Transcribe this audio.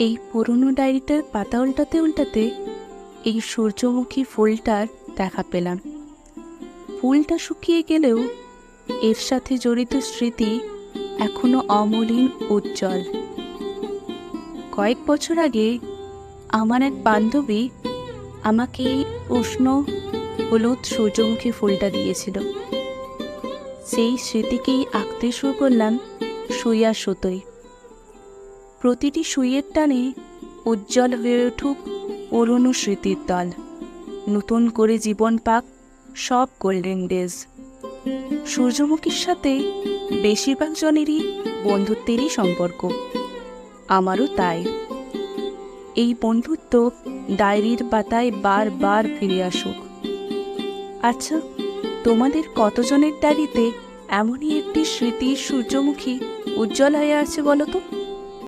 এই পুরনো ডায়েরিটার পাতা উল্টাতে উল্টাতে এই সূর্যমুখী ফুলটার দেখা পেলাম। ফুলটা শুকিয়ে গেলেও এর সাথে জড়িত স্মৃতি এখনও অমলিন উজ্জ্বল। কয়েক বছর আগে আমার এক বান্ধবী আমাকে এই উষ্ণ হলুদ সূর্যমুখী ফুলটা দিয়েছিল। সেই স্মৃতিকেই আঁকতে শুরু করলাম সুইয়া সুতোয়। প্রতিটি সুইয়ের টানে উজ্জ্বল হয়ে উঠুক পুরনো স্মৃতির দল। নতুন করে জীবন পাক সব গোল্ডেন ডেজ সূর্যমুখীর সাথে বেশিরভাগ জনেরই বন্ধুত্বেরই সম্পর্ক। আমারও তাই। এই বন্ধুত্ব ডায়েরির পাতায় বারবার ফিরে আসুক। আচ্ছা তোমাদের কতজনের ডায়েরিতে এমনই একটি স্মৃতির সূর্যমুখী উজ্জ্বল হয়ে আছে বলো তো?